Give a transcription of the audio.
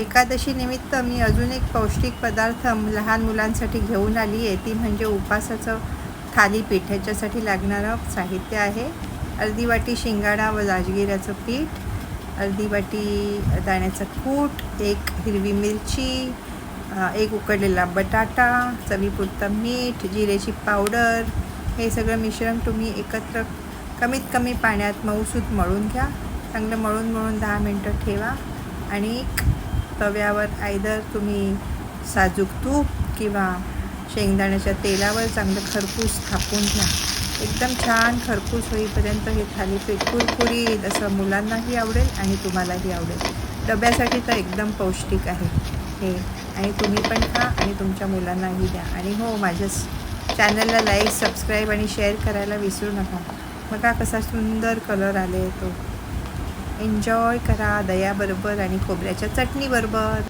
एकादशी निमित्त मी अजून एक पौष्टिक पदार्थ लहान मुलांसाठी घेऊन आली आहे. ती म्हणजे उपासाचं थालीपीठ ह्याच्यासाठी लागणारं साहित्य आहे. अर्धी वाटी शिंगाडा व राजगिऱ्याचं पीठ अर्धी वाटी दाण्याचं कूट एक हिरवी मिरची एक उकडलेला बटाटा चवीपुरतं मीठ जिरेची पावडर हे सगळं मिश्रण तुम्ही एकत्र कमीत कमी पाण्यात मऊसूत मळून घ्या. चांगलं मळून मळून दहा मिनटं ठेवा आणि तव्यावर आयदर तुम्ही साजूक तूप किंवा शेंगदाण्याच्या तेलावर चांगलं खरपूस थापून घ्या. एकदम छान खरपूस होईपर्यंत हे थालीपीठ कुरकुरीत असं मुलांनाही आवडेल आणि तुम्हालाही आवडेल. डब्यासाठी तर एकदम पौष्टिक आहे हे. आणि तुम्ही पण खा आणि तुमच्या मुलांनाही द्या. आणि हो माझ्या चॅनलला लाईक सबस्क्राईब आणि शेअर करायला विसरू नका. बघा कसा सुंदर कलर आले तो. एन्जॉय करा दयाबरोबर आणि खोबऱ्याच्या चटणीबरोबर.